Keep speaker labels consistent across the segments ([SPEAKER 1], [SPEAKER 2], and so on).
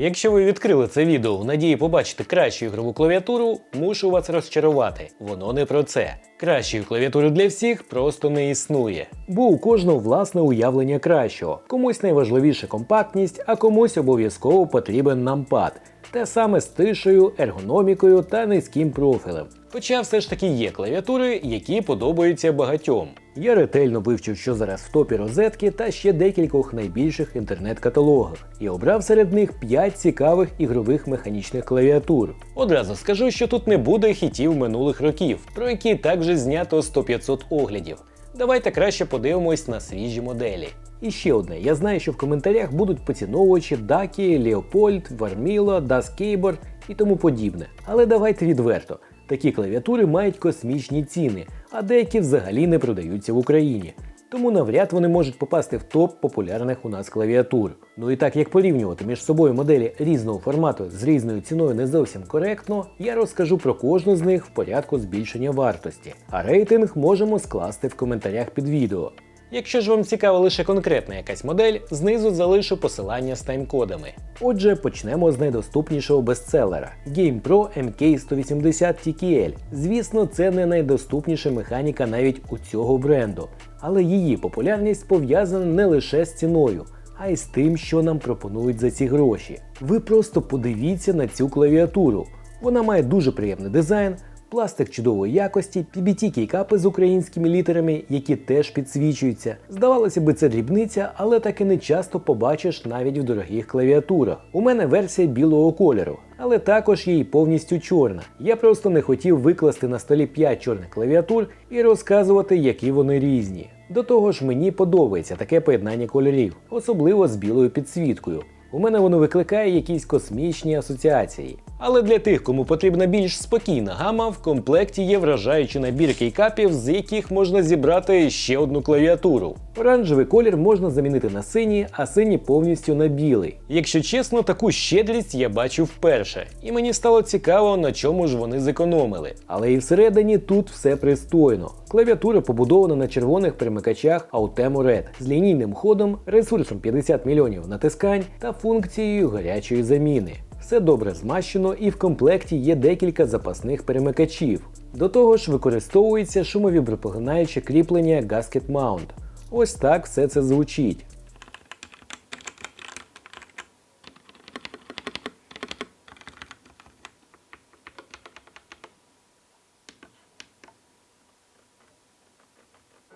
[SPEAKER 1] Якщо ви відкрили це відео в надії побачити кращу ігрову клавіатуру, мушу вас розчарувати. Воно не про це. Кращої клавіатури для всіх просто не існує. Бо у кожного власне уявлення кращого. Комусь найважливіша компактність, а комусь обов'язково потрібен нампад. Те саме з тишею, ергономікою та низьким профілем. Хоча все ж таки є клавіатури, які подобаються багатьом. Я ретельно вивчив, що зараз в топі розетки та ще декількох найбільших інтернет-каталогах, і обрав серед них 5 цікавих ігрових механічних клавіатур. Одразу скажу, що тут не буде хітів минулих років, про які також знято 100-500 оглядів. Давайте краще подивимось на свіжі моделі. І ще одне, я знаю, що в коментарях будуть поціновувачі Дакі, Леопольд, Варміло, Даскейбор і тому подібне. Але давайте відверто. Такі клавіатури мають космічні ціни, а деякі взагалі не продаються в Україні. Тому навряд вони можуть попасти в топ популярних у нас клавіатур. Ну і так як порівнювати між собою моделі різного формату з різною ціною не зовсім коректно, я розкажу про кожну з них в порядку збільшення вартості. А рейтинг можемо скласти в коментарях під відео. Якщо ж вам цікава лише конкретна якась модель, знизу залишу посилання з таймкодами. Отже, почнемо з найдоступнішого бестселера GamePro MK180 TKL. Звісно, це не найдоступніша механіка навіть у цього бренду, але її популярність пов'язана не лише з ціною, а й з тим, що нам пропонують за ці гроші. Ви просто подивіться на цю клавіатуру. Вона має дуже приємний дизайн, Пластик чудової якості, PBT кейкапи з українськими літерами, які теж підсвічуються. Здавалося би, це дрібниця, але таки не часто побачиш навіть в дорогих клавіатурах. У мене версія білого кольору, але також і повністю чорна. Я просто не хотів викласти на столі 5 чорних клавіатур і розказувати, які вони різні. До того ж, мені подобається таке поєднання кольорів, особливо з білою підсвіткою. У мене воно викликає якісь космічні асоціації. Але для тих, кому потрібна більш спокійна гама, в комплекті є вражаючий набір кейкапів, з яких можна зібрати ще одну клавіатуру. Оранжевий колір можна замінити на синій, а синій повністю на білий. Якщо чесно, таку щедрість я бачу вперше, і мені стало цікаво, на чому ж вони зекономили. Але і всередині тут все пристойно. Клавіатура побудована на червоних перемикачах Autemo Red з лінійним ходом, ресурсом 50 мільйонів натискань та функцією гарячої заміни. Все добре змащено і в комплекті є декілька запасних перемикачів. До того ж використовується шумовібропоглинаюче кріплення Gasket Mount. Ось так все це звучить.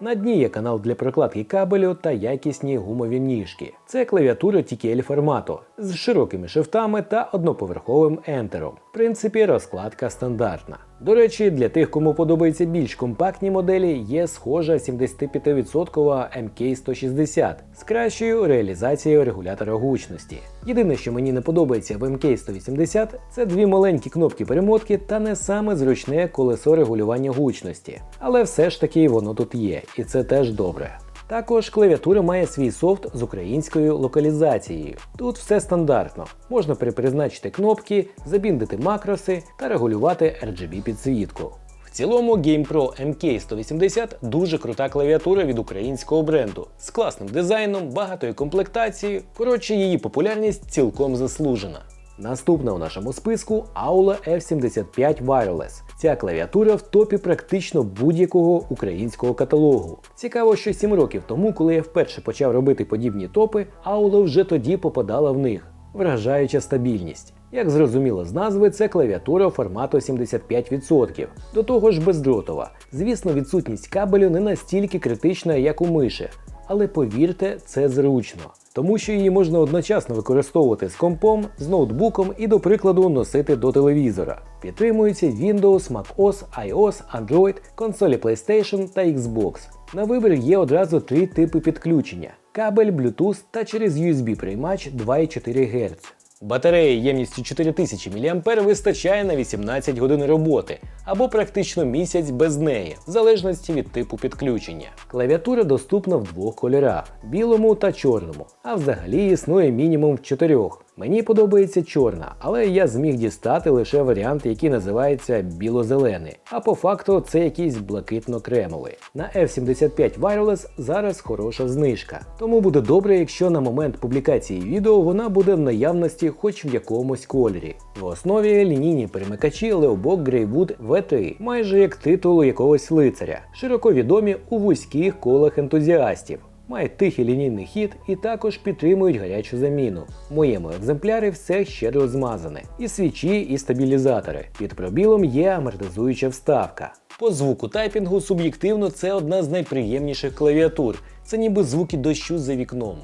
[SPEAKER 1] На дні є канал для прокладки кабелю та якісні гумові ніжки. Це клавіатура TKL формату з широкими шифтами та одноповерховим ентером. В принципі, розкладка стандартна. До речі, для тих, кому подобаються більш компактні моделі, є схожа 75% MK160 з кращою реалізацією регулятора гучності. Єдине, що мені не подобається в MK180, це дві маленькі кнопки перемотки та не саме зручне колесо регулювання гучності. Але все ж таки воно тут є, і це теж добре. Також клавіатура має свій софт з українською локалізацією. Тут все стандартно. Можна перепризначити кнопки, забіндити макроси та регулювати RGB підсвітку. В цілому GamePro MK180 дуже крута клавіатура від українського бренду з класним дизайном, багатою комплектацією. Коротше, її популярність цілком заслужена. Наступна у нашому списку Aula F75 Wireless. Ця клавіатура в топі практично будь-якого українського каталогу. Цікаво, що 7 років тому, коли я вперше почав робити подібні топи, Aula вже тоді попадала в них. Вражаюча стабільність. Як зрозуміло з назви, це клавіатура формату 75%. До того ж бездротова. Звісно, відсутність кабелю не настільки критична, як у миші, але повірте, це зручно. Тому що її можна одночасно використовувати з компом, з ноутбуком і, до прикладу, носити до телевізора. Підтримуються Windows, MacOS, iOS, Android, консолі PlayStation та Xbox. На вибір є одразу три типи підключення: кабель, Bluetooth та через USB-приймач 2,4 Гц. Батареї ємністю 4000 мА вистачає на 18 годин роботи або практично місяць без неї, в залежності від типу підключення. Клавіатура доступна в двох кольорах білому та чорному, а взагалі існує мінімум в чотирьох. Мені подобається чорна, але я зміг дістати лише варіант, який називається біло-зелений, а по факту це якийсь блакитно-кремовий. На F75 Wireless зараз хороша знижка, тому буде добре, якщо на момент публікації відео вона буде в наявності хоч в якомусь кольорі. В основі лінійні перемикачі Leobok Greywood V3, майже як титул якогось лицаря, широко відомі у вузьких колах ентузіастів. Мають тихий лінійний хід і також підтримують гарячу заміну. В моєму екземплярі все ще розмазане. І свічі, і стабілізатори. Під пробілом є амортизуюча вставка. По звуку тайпінгу суб'єктивно це одна з найприємніших клавіатур. Це ніби звуки дощу за вікном.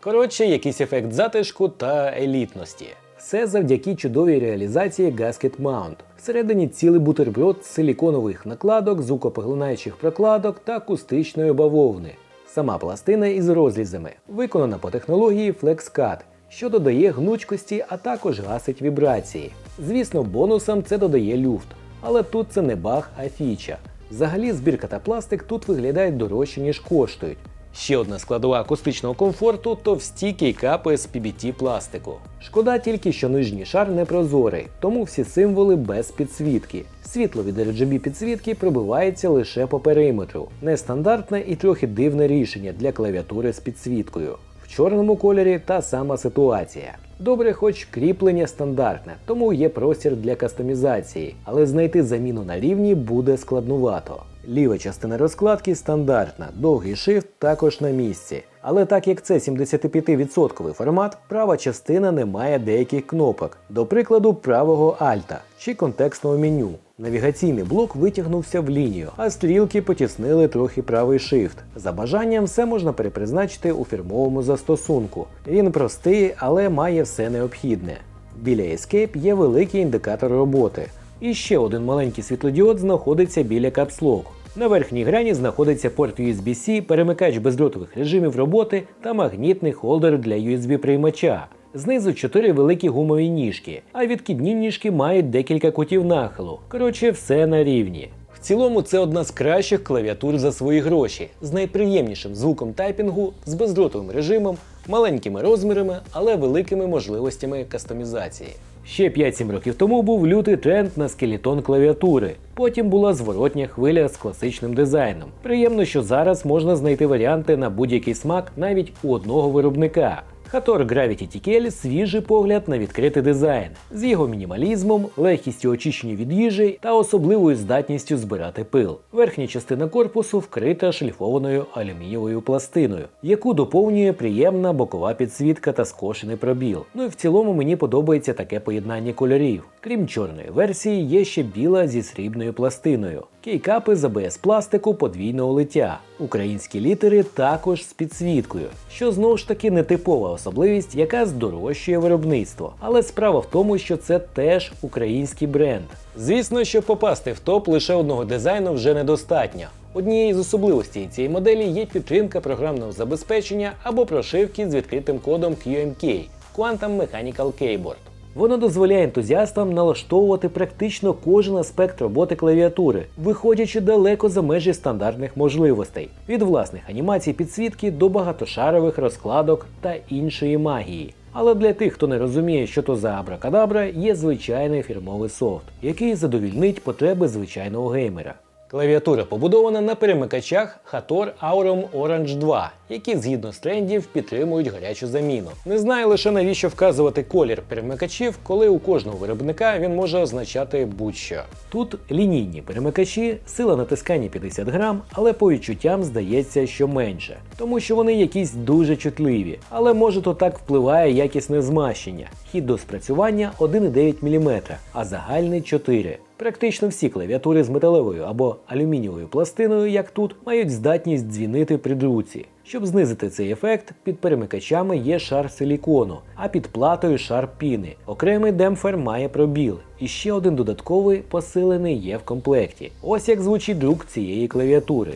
[SPEAKER 1] Коротше, якийсь ефект затишку та елітності. Все завдяки чудовій реалізації Gasket Mount. Всередині цілий бутерброд з силіконових накладок, звукопоглинаючих прокладок та акустичної бавовни. Сама пластина із розрізами, виконана по технології FlexCut, що додає гнучкості, а також гасить вібрації. Звісно, бонусом це додає люфт, але тут це не баг, а фіча. Взагалі збірка та пластик тут виглядають дорожче, ніж коштують. Ще одна складова акустичного комфорту товсті кейкапи з PBT пластику. Шкода тільки, що нижній шар не прозорий, тому всі символи без підсвітки. Світло від RGB підсвітки пробивається лише по периметру. Нестандартне і трохи дивне рішення для клавіатури з підсвіткою. В чорному кольорі та сама ситуація. Добре, хоч кріплення стандартне, тому є простір для кастомізації, але знайти заміну на рівні буде складнувато. Ліва частина розкладки стандартна, довгий shift також на місці. Але так як це 75% формат, права частина не має деяких кнопок, до прикладу, правого альта чи контекстного меню. Навігаційний блок витягнувся в лінію, а стрілки потіснили трохи правий shift. За бажанням все можна перепризначити у фірмовому застосунку. Він простий, але має все необхідне. Біля Escape є великий індикатор роботи. І ще один маленький світлодіод знаходиться біля капслоку. На верхній грані знаходиться порт USB-C, перемикач бездротових режимів роботи та магнітний холдер для USB-приймача. Знизу чотири великі гумові ніжки, а відкидні ніжки мають декілька кутів нахилу. Коротше, все на рівні. В цілому це одна з кращих клавіатур за свої гроші, з найприємнішим звуком тайпінгу, з бездротовим режимом, маленькими розмірами, але великими можливостями кастомізації. Ще 5-7 років тому був лютий тренд на скелетон клавіатури. Потім була зворотня хвиля з класичним дизайном. Приємно, що зараз можна знайти варіанти на будь-який смак навіть у одного виробника. Хатор Gravity TKL – свіжий погляд на відкритий дизайн з його мінімалізмом, легкістю очищення від їжі та особливою здатністю збирати пил. Верхня частина корпусу вкрита шліфованою алюмінієвою пластиною, яку доповнює приємна бокова підсвітка та скошений пробіл. Ну і в цілому мені подобається таке поєднання кольорів. Крім чорної версії, є ще біла зі срібною пластиною. Кейкапи з АБС пластику подвійного лиття. Українські літери також з підсвіткою, що знову ж таки нетипова особливість, яка здорожчує виробництво. Але справа в тому, що це теж український бренд. Звісно, щоб попасти в топ лише одного дизайну вже недостатньо. Однією з особливостей цієї моделі є підтримка програмного забезпечення або прошивки з відкритим кодом QMK Quantum Mechanical Keyboard. Воно дозволяє ентузіастам налаштовувати практично кожен аспект роботи клавіатури, виходячи далеко за межі стандартних можливостей від власних анімацій підсвітки до багатошарових розкладок та іншої магії. Але для тих, хто не розуміє, що то за абракадабра, є звичайний фірмовий софт, який задовільнить потреби звичайного геймера. Клавіатура побудована на перемикачах Hator Aurum Orange 2, які згідно з трендів підтримують гарячу заміну. Не знаю лише навіщо вказувати колір перемикачів, коли у кожного виробника він може означати будь-що. Тут лінійні перемикачі, сила натискання 50 грам, але по відчуттям здається, що менше, тому що вони якісь дуже чутливі. Але може то так впливає якісне змащення. Хід до спрацювання 1,9 мм, а загальний 4 Практично всі клавіатури з металевою або алюмінієвою пластиною, як тут, мають здатність дзвінити при друці. Щоб знизити цей ефект, під перемикачами є шар силікону, а під платою шар піни. Окремий демпфер має пробіл, і ще один додатковий посилений є в комплекті. Ось як звучить друк цієї клавіатури.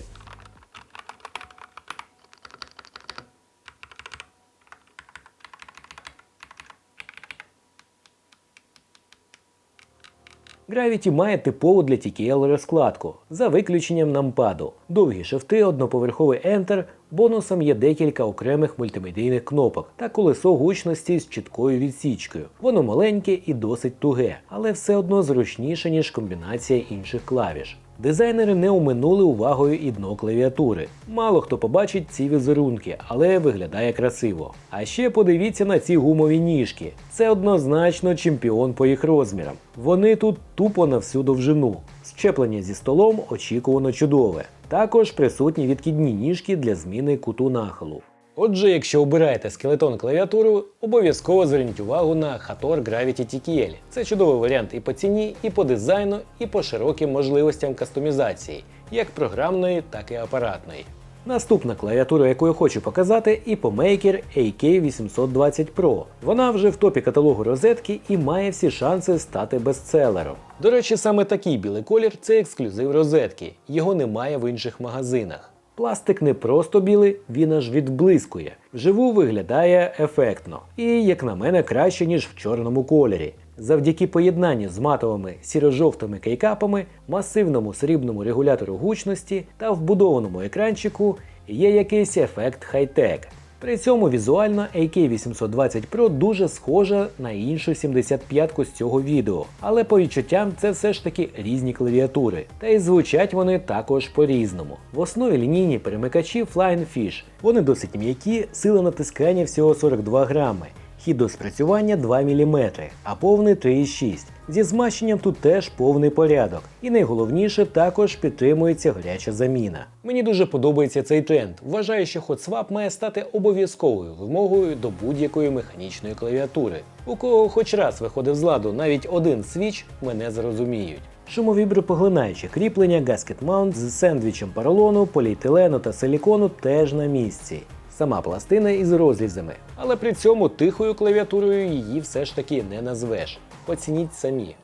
[SPEAKER 1] Gravity має типову для TKL розкладку, за виключенням нампаду. Довгі шифти, одноповерховий Enter, бонусом є декілька окремих мультимедійних кнопок та колесо гучності з чіткою відсічкою. Воно маленьке і досить туге, але все одно зручніше, ніж комбінація інших клавіш. Дизайнери не оминули увагою і дно клавіатури. Мало хто побачить ці візерунки, але виглядає красиво. А ще подивіться на ці гумові ніжки. Це однозначно чемпіон по їх розмірам. Вони тут тупо на всю довжину. Щеплення зі столом очікувано чудове. Також присутні відкидні ніжки для зміни куту нахилу. Отже, якщо обираєте скелетон клавіатуру, обов'язково зверніть увагу на Hator Gravity TKL. Це чудовий варіант і по ціні, і по дизайну, і по широким можливостям кастомізації, як програмної, так і апаратної. Наступна клавіатура, яку я хочу показати, Maker AK820 Pro. Вона вже в топі каталогу розетки і має всі шанси стати бестселером. До речі, саме такий білий колір це ексклюзив розетки, його немає в інших магазинах. Пластик не просто білий, він аж відблискує. Вживу виглядає ефектно і, як на мене, краще, ніж в чорному кольорі. Завдяки поєднанню з матовими сіро-жовтими кейкапами, масивному срібному регулятору гучності та вбудованому екранчику є якийсь ефект хай-тек. При цьому візуально AK820 Pro дуже схожа на іншу 75-ку з цього відео, але по відчуттям це все ж таки різні клавіатури, та й звучать вони також по-різному. В основі лінійні перемикачі Flying Fish. Вони досить м'які, сила натискання всього 42 грами. Хід до спрацювання 2 мм, а повний 3,6. Зі змащенням тут теж повний порядок. І найголовніше також підтримується гаряча заміна. Мені дуже подобається цей тренд. Вважаю, що HotSwap має стати обов'язковою вимогою до будь-якої механічної клавіатури. У кого хоч раз виходив з ладу навіть один свіч, мене зрозуміють. Шумовібропоглинаючі кріплення Gasket Mount з сендвічем поролону, поліетилену та силікону теж на місці. Сама пластина із розрізами, але при цьому тихою клавіатурою її все ж таки не назвеш. Оцініть самі.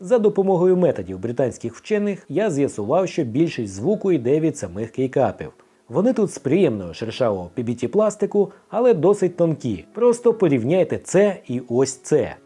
[SPEAKER 1] За допомогою методів британських вчених я з'ясував, що більшість звуку йде від самих кейкапів. Вони тут з приємного шершавого PBT пластику, але досить тонкі. Просто порівняйте це і ось це.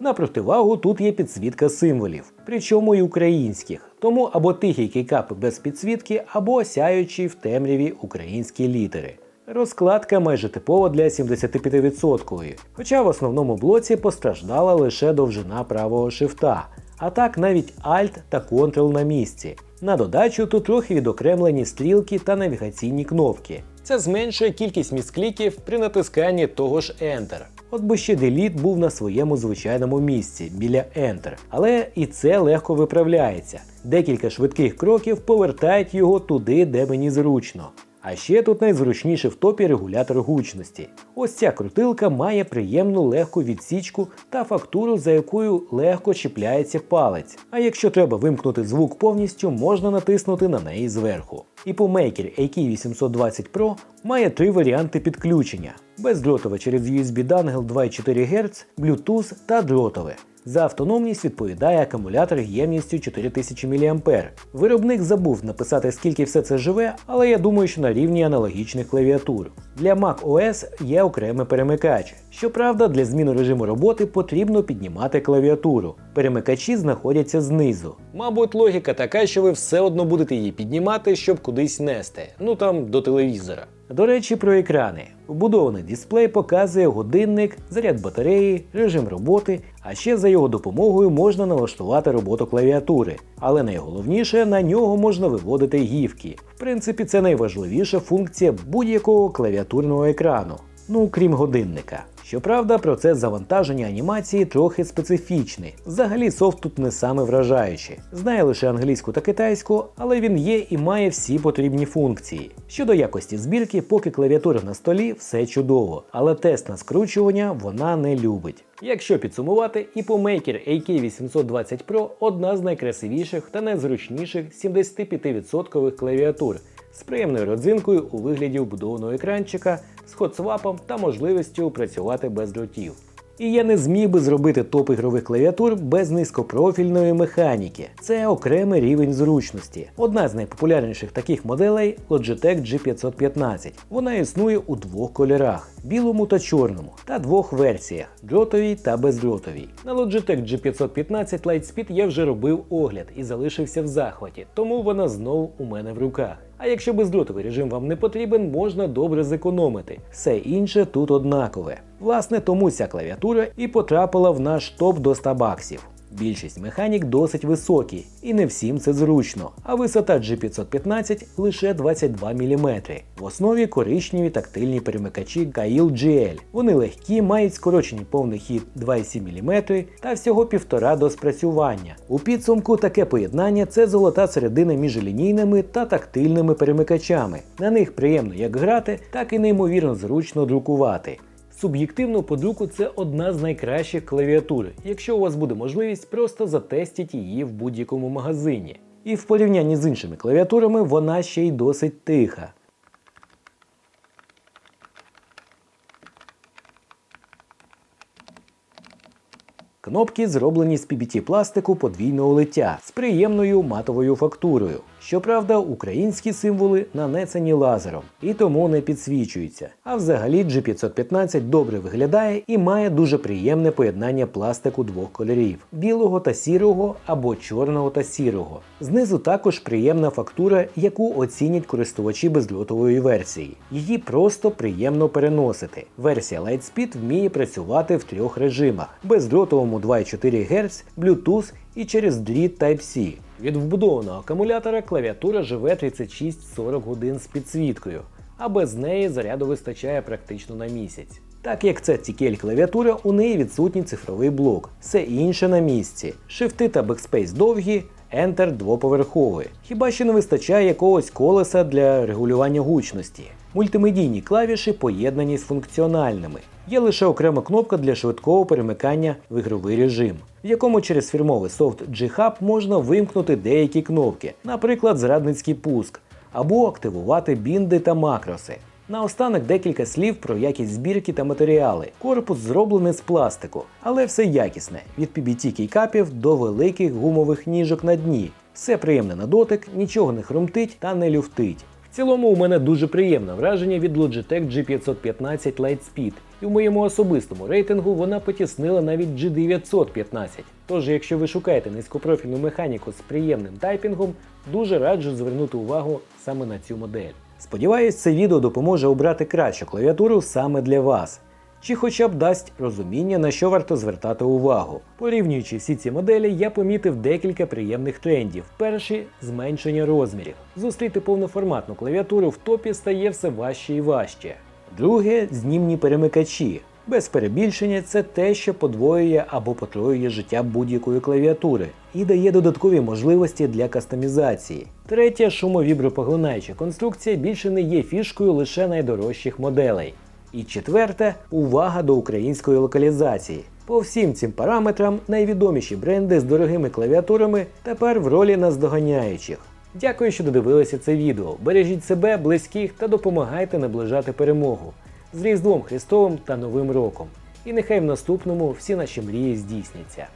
[SPEAKER 1] На противагу тут є підсвітка символів, причому і українських. Тому або тихі кейкапи без підсвітки, або сяючі в темряві українські літери. Розкладка майже типова для 75%, хоча в основному блоці постраждала лише довжина правого шифта, а так навіть Alt та Ctrl на місці. На додачу тут трохи відокремлені стрілки та навігаційні кнопки. Це зменшує кількість міскліків при натисканні того ж Enter. От би ще Delete був на своєму звичайному місці біля Enter, але і це легко виправляється. Декілька швидких кроків повертають його туди, де мені зручно. А ще тут найзручніше в топі регулятор гучності. Ось ця крутилка має приємну легку відсічку та фактуру, за якою легко чіпляється палець. А якщо треба вимкнути звук повністю, можна натиснути на неї зверху. І по Maker AK820 Pro має три варіанти підключення: бездротове через USB Dangle 2,4 Гц, Bluetooth та дротове. За автономність відповідає акумулятор ємністю 4000 мА. Виробник забув написати, скільки все це живе, але я думаю, що на рівні аналогічних клавіатур. Для Mac OS є окремий перемикач. Щоправда, для зміни режиму роботи потрібно піднімати клавіатуру. Перемикачі знаходяться знизу. Мабуть, логіка така, що ви все одно будете її піднімати, щоб кудись нести. Ну там до телевізора. До речі, про екрани. Вбудований дисплей показує годинник, заряд батареї, режим роботи, а ще за його допомогою можна налаштувати роботу клавіатури. Але найголовніше на нього можна виводити гівки. В принципі, це найважливіша функція будь-якого клавіатурного екрану. Ну, крім годинника. Щоправда, процес завантаження анімації трохи специфічний. Взагалі софт тут не саме вражаючий. Знає лише англійську та китайську, але він є і має всі потрібні функції. Щодо якості збірки, поки клавіатура на столі, все чудово, але тест на скручування вона не любить. Якщо підсумувати, Maker AK820 Pro одна з найкрасивіших та найзручніших 75% клавіатур з приємною родзинкою у вигляді вбудованого екранчика, з хотсвапом та можливістю працювати без дротів. І я не зміг би зробити топ ігрових клавіатур без низькопрофільної механіки. Це окремий рівень зручності. Одна з найпопулярніших таких моделей Logitech G515. Вона існує у двох кольорах білому та чорному, та двох версіях дротовій та бездротовій. На Logitech G515 Lightspeed я вже робив огляд і залишився в захваті, тому вона знову у мене в руках. А якщо бездротовий режим вам не потрібен, можна добре зекономити. Все інше тут однакове. Власне, тому ця клавіатура і потрапила в наш топ до 100 баксів. Більшість механік досить високі, і не всім це зручно. А висота G515 лише 22 мм. В основі коричневі тактильні перемикачі Kail GL. Вони легкі, мають скорочений повний хід 2,7 мм та всього півтора до спрацювання. У підсумку таке поєднання це золота середина між лінійними та тактильними перемикачами. На них приємно як грати, так і неймовірно зручно друкувати. Суб'єктивно по друку це одна з найкращих клавіатур, якщо у вас буде можливість, просто затестіть її в будь-якому магазині. І в порівнянні з іншими клавіатурами вона ще й досить тиха. Кнопки зроблені з PBT пластику подвійного лиття з приємною матовою фактурою. Щоправда, українські символи нанесені лазером і тому не підсвічуються. А взагалі G515 добре виглядає і має дуже приємне поєднання пластику двох кольорів білого та сірого або чорного та сірого. Знизу також приємна фактура, яку оцінять користувачі бездротової версії. Її просто приємно переносити. Версія Lightspeed вміє працювати в трьох режимах: бездротовому 2,4 Гц, Bluetooth і через дріт Type-C. Від вбудованого акумулятора клавіатура живе 36-40 годин з підсвіткою, а без неї заряду вистачає практично на місяць. Так як це TKL клавіатура, у неї відсутній цифровий блок, все інше на місці. Шифти та бекспейс довгі, Enter двоповерховий. Хіба що не вистачає якогось колеса для регулювання гучності. Мультимедійні клавіші поєднані з функціональними. Є лише окрема кнопка для швидкого перемикання в ігровий режим, в якому через фірмовий софт G-Hub можна вимкнути деякі кнопки, наприклад, зрадницький пуск, або активувати бінди та макроси. Наостанок декілька слів про якість збірки та матеріали. Корпус зроблений з пластику, але все якісне від PBT кейкапів до великих гумових ніжок на дні. Все приємне на дотик, нічого не хрумтить та не люфтить. Цілому у мене дуже приємне враження від Logitech G515 Lightspeed, і в моєму особистому рейтингу вона потіснила навіть G915. Тож, якщо ви шукаєте низькопрофільну механіку з приємним тайпінгом, дуже раджу звернути увагу саме на цю модель. Сподіваюсь, це відео допоможе обрати кращу клавіатуру саме для вас. Чи хоча б дасть розуміння, на що варто звертати увагу. Порівнюючи всі ці моделі, я помітив декілька приємних трендів. Перший зменшення розмірів. Зустріти повноформатну клавіатуру в топі стає все важче і важче. Друге знімні перемикачі. Без перебільшення це те, що подвоює або потроює життя будь-якої клавіатури і дає додаткові можливості для кастомізації. Третя шумовібропоглинаюча конструкція більше не є фішкою лише найдорожчих моделей. І четверте увага до української локалізації. По всім цим параметрам найвідоміші бренди з дорогими клавіатурами тепер в ролі наздоганяючих. Дякую, що додивилися це відео. Бережіть себе, близьких та допомагайте наближати перемогу з Різдвом Христовим та Новим роком. І нехай в наступному всі наші мрії здійсняться.